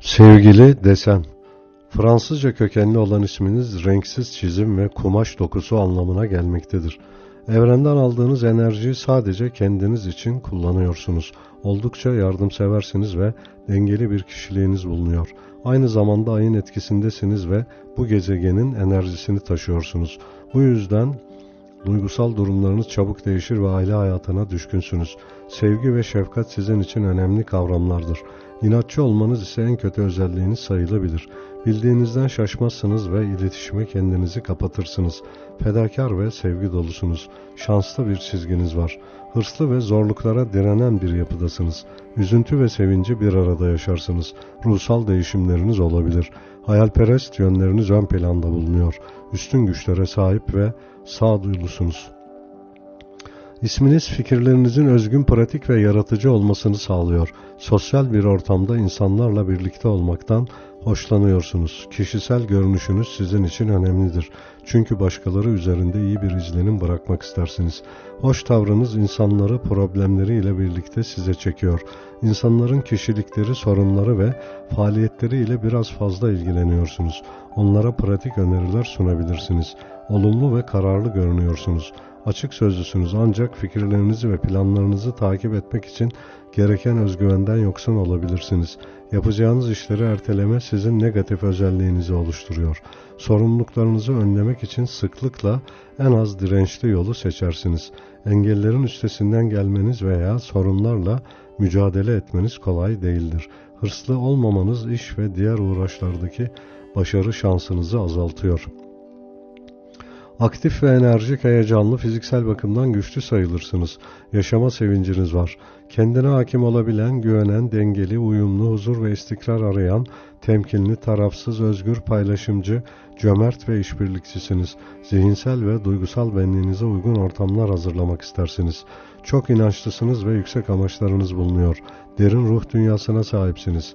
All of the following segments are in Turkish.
Sevgili desen, Fransızca kökenli olan isminiz renksiz çizim ve kumaş dokusu anlamına gelmektedir. Evrenden aldığınız enerjiyi sadece kendiniz için kullanıyorsunuz. Oldukça yardımseversiniz ve dengeli bir kişiliğiniz bulunuyor. Aynı zamanda ayın etkisindesiniz ve bu gezegenin enerjisini taşıyorsunuz. Bu yüzden duygusal durumlarınız çabuk değişir ve aile hayatına düşkünsünüz. Sevgi ve şefkat sizin için önemli kavramlardır. İnatçı olmanız ise en kötü özelliğiniz sayılabilir. Bildiğinizden şaşmazsınız ve iletişime kendinizi kapatırsınız. Fedakar ve sevgi dolusunuz. Şanslı bir çizginiz var. Hırslı ve zorluklara direnen bir yapıdasınız. Üzüntü ve sevinci bir arada yaşarsınız. Ruhsal değişimleriniz olabilir. Hayalperest yönleriniz ön planda bulunuyor. Üstün güçlere sahip ve sağduyulusunuz. İsminiz fikirlerinizin özgün, pratik ve yaratıcı olmasını sağlıyor. Sosyal bir ortamda insanlarla birlikte olmaktan hoşlanıyorsunuz. Kişisel görünüşünüz sizin için önemlidir. Çünkü başkaları üzerinde iyi bir izlenim bırakmak istersiniz. Hoş tavrınız insanları problemleriyle birlikte size çekiyor. İnsanların kişilikleri, sorunları ve faaliyetleriyle biraz fazla ilgileniyorsunuz. Onlara pratik öneriler sunabilirsiniz. Olumlu ve kararlı görünüyorsunuz. Açık sözlüsünüz ancak fikirlerinizi ve planlarınızı takip etmek için gereken özgüvenden yoksun olabilirsiniz. Yapacağınız işleri erteleme sizin negatif özelliğinizi oluşturuyor. Sorumluluklarınızı önlemek için sıklıkla en az dirençli yolu seçersiniz. Engellerin üstesinden gelmeniz veya sorunlarla mücadele etmeniz kolay değildir. Hırslı olmamanız iş ve diğer uğraşlardaki başarı şansınızı azaltıyor. Aktif ve enerjik, heyecanlı, fiziksel bakımdan güçlü sayılırsınız. Yaşama sevinciniz var. Kendine hakim olabilen, güvenen, dengeli, uyumlu, huzur ve istikrar arayan, temkinli, tarafsız, özgür, paylaşımcı, cömert ve işbirlikçisiniz. Zihinsel ve duygusal benliğinize uygun ortamlar hazırlamak istersiniz. Çok inançlısınız ve yüksek amaçlarınız bulunuyor. Derin ruh dünyasına sahipsiniz.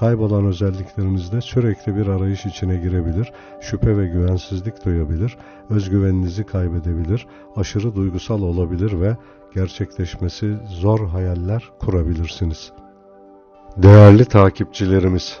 Kaybolan özelliklerinizde sürekli bir arayış içine girebilir, şüphe ve güvensizlik duyabilir, özgüveninizi kaybedebilir, aşırı duygusal olabilir ve gerçekleşmesi zor hayaller kurabilirsiniz. Değerli takipçilerimiz,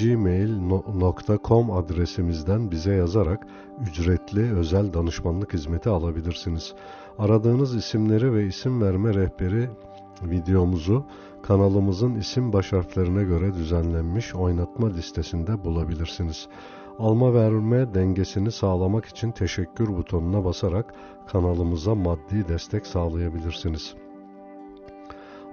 gmail.com adresimizden bize yazarak ücretli özel danışmanlık hizmeti alabilirsiniz. Aradığınız isimleri ve isim verme rehberi videomuzu kanalımızın isim baş harflerine göre düzenlenmiş oynatma listesinde bulabilirsiniz. Alma verme dengesini sağlamak için teşekkür butonuna basarak kanalımıza maddi destek sağlayabilirsiniz.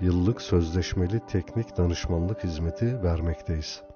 yıllık sözleşmeli teknik danışmanlık hizmeti vermekteyiz.